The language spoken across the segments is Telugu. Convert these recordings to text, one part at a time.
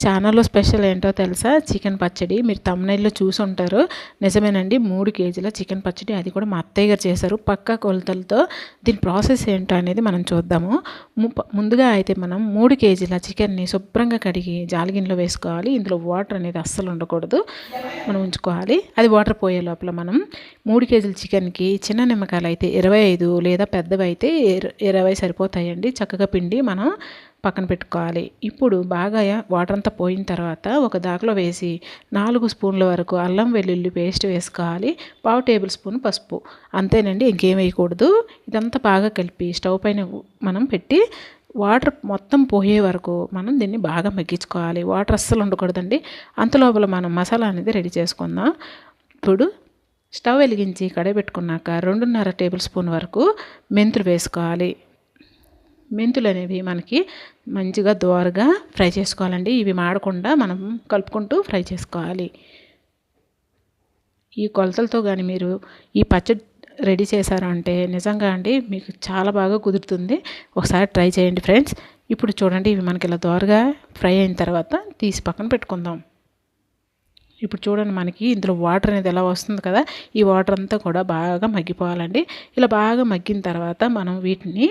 ఛానల్లో స్పెషల్ ఏంటో తెలుసా? చికెన్ పచ్చడి. మీరు తమిళలో చూసి ఉంటారు నిజమేనండి మూడు కేజీల చికెన్ పచ్చడి. అది కూడా మా అత్తయ్య గారు చేశారు. పక్క కొలతలతో దీని ప్రాసెస్ ఏంటో అనేది మనం చూద్దాము. ముందుగా అయితే మనం మూడు కేజీల చికెన్ని శుభ్రంగా కడిగి జాలిగిన్లో వేసుకోవాలి. ఇందులో వాటర్ అనేది అస్సలు ఉండకూడదు. మనం ఉంచుకోవాలి. అది వాటర్ పోయే లోపల మనం మూడు కేజీల చికెన్కి చిన్న నిమ్మకాయలు అయితే ఇరవై ఐదు లేదా పెద్దవి అయితే ఇరవై సరిపోతాయండి. చక్కగా పిండి మనం పక్కన పెట్టుకోవాలి. ఇప్పుడు బాగా వాటర్ అంతా పోయిన తర్వాత ఒక దాకలో వేసి నాలుగు స్పూన్ల వరకు అల్లం వెల్లుల్లి పేస్ట్ వేసుకోవాలి. పావు టేబుల్ స్పూన్ పసుపు. అంతేనండి ఇంకేం వేయకూడదు. ఇదంతా బాగా కలిపి స్టవ్ పైన మనం పెట్టి వాటర్ మొత్తం పోయే వరకు మనం దీన్ని బాగా మగ్గించుకోవాలి. వాటర్ అస్సలు ఉండకూడదండి. అంతలోపల మనం మసాలా అనేది రెడీ చేసుకుందాం. ఇప్పుడు స్టవ్ వెలిగించి కడాయి రెండున్నర టేబుల్ స్పూన్ వరకు మెంతులు వేసుకోవాలి. మెంతులు అనేవి మనకి మంచిగా దోరగా ఫ్రై చేసుకోవాలండి. ఇవి మాడకుండా మనం కలుపుకుంటూ ఫ్రై చేసుకోవాలి. ఈ కొలతలతో కానీ మీరు ఈ పచ్చడి రెడీ చేశారంటే నిజంగా అండి మీకు చాలా బాగా కుదురుతుంది. ఒకసారి ట్రై చేయండి ఫ్రెండ్స్. ఇప్పుడు చూడండి ఇవి మనకి ఇలా దోరగా ఫ్రై అయిన తర్వాత తీసి పక్కన పెట్టుకుందాం. ఇప్పుడు చూడండి మనకి ఇందులో వాటర్ అనేది ఎలా వస్తుంది కదా ఈ వాటర్ అంతా కూడా బాగా మగ్గిపోవాలండి. ఇలా బాగా మగ్గిన తర్వాత మనం వీటిని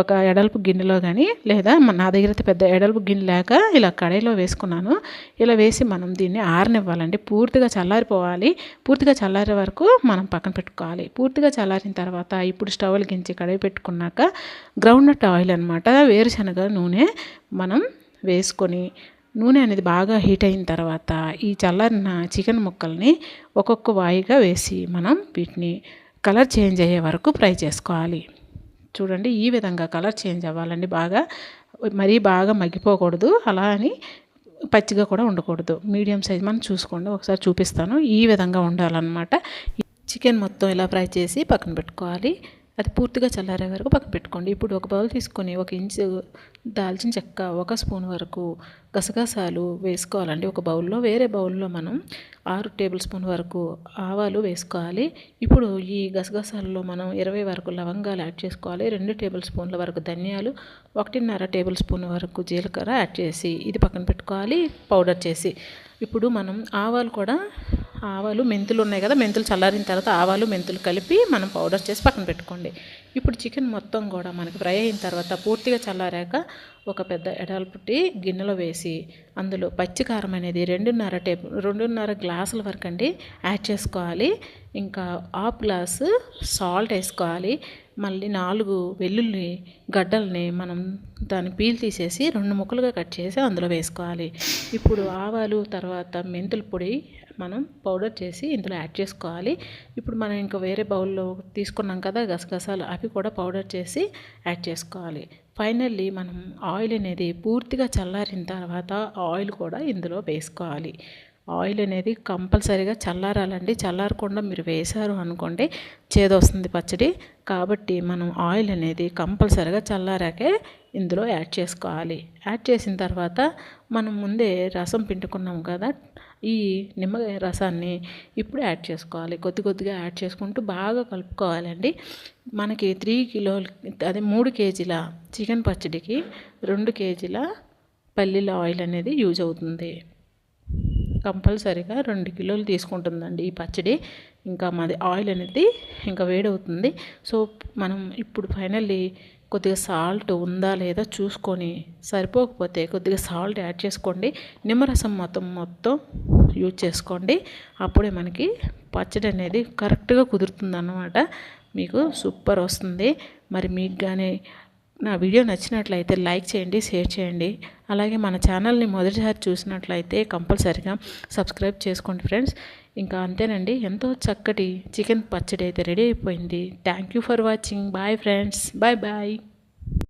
ఒక ఎడల్పు గిన్నెలో కానీ లేదా నా దగ్గర అయితే పెద్ద ఎడల్పు గిన్నె లేక ఇలా కడాయిలో వేసుకున్నాను. ఇలా వేసి మనం దీన్ని ఆరనివ్వాలండి. పూర్తిగా చల్లారిపోవాలి. పూర్తిగా చల్లారే వరకు మనం పక్కన పెట్టుకోవాలి. పూర్తిగా చల్లారిన తర్వాత ఇప్పుడు స్టవ్లు గించి కడాయి పెట్టుకున్నాక గ్రౌండ్ నట్ ఆయిల్ అనమాట వేరుశనగ నూనె మనం వేసుకొని నూనె అనేది బాగా హీట్ అయిన తర్వాత ఈ చల్లారిన చికెన్ ముక్కల్ని ఒక్కొక్క వాయిగా వేసి మనం వీటిని కలర్ చేంజ్ అయ్యే వరకు ఫ్రై చేసుకోవాలి. చూడండి ఈ విధంగా కలర్ చేంజ్ అవ్వాలండి. బాగా మరీ బాగా మగ్గిపోకూడదు. అలా అని పచ్చిగా కూడా ఉండకూడదు. మీడియం సైజ్ మనం చూసుకోండి. ఒకసారి చూపిస్తాను. ఈ విధంగా ఉండాలన్నమాట. చికెన్ మొత్తం ఇలా ఫ్రై చేసి పక్కన పెట్టుకోవాలి. అది పూర్తిగా చల్లారే వరకు పక్కన పెట్టుకోండి. ఇప్పుడు ఒక బౌల్ తీసుకొని ఒక ఇంచు దాల్చిన చెక్క ఒక స్పూన్ వరకు గసగసాలు వేసుకోవాలండి. ఒక బౌల్లో వేరే బౌల్లో మనం ఆరు టేబుల్ స్పూన్ వరకు ఆవాలు వేసుకోవాలి. ఇప్పుడు ఈ గసగసాలలో మనం ఇరవై వరకు లవంగాలు యాడ్ చేసుకోవాలి. రెండు టేబుల్ స్పూన్ల వరకు ధనియాలు ఒకటిన్నర టేబుల్ స్పూన్ వరకు జీలకర్ర యాడ్ చేసి ఇది పక్కన పెట్టుకోవాలి పౌడర్ చేసి. ఇప్పుడు మనం ఆవాలు కూడా ఆవాలు మెంతులు ఉన్నాయి కదా మెంతులు చల్లారిన తర్వాత ఆవాలు మెంతులు కలిపి మనం పౌడర్ చేసి పక్కన పెట్టుకోండి. ఇప్పుడు చికెన్ మొత్తం కూడా మనకి ఫ్రై అయిన తర్వాత పూర్తిగా చల్లారాక ఒక పెద్ద ఎడల్పుట్టి గిన్నెలో వేసి అందులో పచ్చికారం అనేది రెండున్నర టేబుల్ రెండున్నర గ్లాసుల వరకు అండి యాడ్ చేసుకోవాలి. ఇంకా హాఫ్ గ్లాసు సాల్ట్ వేసుకోవాలి. మళ్ళీ నాలుగు వెల్లుల్లి గడ్డల్ని మనం దాన్ని పీల్ తీసేసి రెండు ముక్కలుగా కట్ చేసి అందులో వేసుకోవాలి. ఇప్పుడు ఆవాలు తర్వాత మెంతుల పొడి మనం పౌడర్ చేసి ఇందులో యాడ్ చేసుకోవాలి. ఇప్పుడు మనం ఇంకా వేరే బౌల్లో తీసుకున్నాం కదా గసగసాలు అవి కూడా పౌడర్ చేసి యాడ్ చేసుకోవాలి. ఫైనల్లీ మనం ఆయిల్ అనేది పూర్తిగా చల్లారిన తర్వాత ఆయిల్ కూడా ఇందులో వేసుకోవాలి. ఆయిల్ అనేది కంపల్సరీగా చల్లారాలండి. చల్లారకుండా మీరు వేశారు అనుకోండి చేదొస్తుంది పచ్చడి. కాబట్టి మనం ఆయిల్ అనేది కంపల్సరీగా చల్లారాకే ఇందులో యాడ్ చేసుకోవాలి. యాడ్ చేసిన తర్వాత మనం ముందే రసం పిండుకున్నాం కదా ఈ నిమ్మకాయ రసాన్ని ఇప్పుడు యాడ్ చేసుకోవాలి. కొద్ది కొద్దిగా యాడ్ చేసుకుంటూ బాగా కలుపుకోవాలండి. మనకి త్రీ కిలోలు అదే మూడు కేజీల చికెన్ పచ్చడికి రెండు కేజీల పల్లీల ఆయిల్ అనేది యూజ్ అవుతుంది. కంపల్సరీగా రెండు కిలోలు తీసుకుంటుందండి ఈ పచ్చడి. ఇంకా మాది ఆయిల్ అనేది ఇంకా వేడవుతుంది. సో మనం ఇప్పుడు ఫైనల్లీ కొద్దిగా సాల్ట్ ఉందా లేదా చూసుకొని సరిపోకపోతే కొద్దిగా సాల్ట్ యాడ్ చేసుకోండి. నిమ్మరసం మొత్తం మొత్తం యూజ్ చేసుకోండి. అప్పుడే మనకి పచ్చడి అనేది కరెక్ట్గా కుదురుతుంది అన్నమాట మీకు సూపర్ వస్తుంది. మరి మీకు కానీ నా వీడియో నచ్చినట్లయితే లైక్ చేయండి షేర్ చేయండి. అలాగే మన ఛానల్ని మొదటిసారి చూసినట్లయితే కంపల్సరిగా సబ్స్క్రైబ్ చేసుకోండి ఫ్రెండ్స్. ఇంకా అంతేనండి. ఎంతో చక్కటి చికెన్ పచ్చడి అయితే రెడీ అయిపోయింది. Thank you for watching bye friends bye bye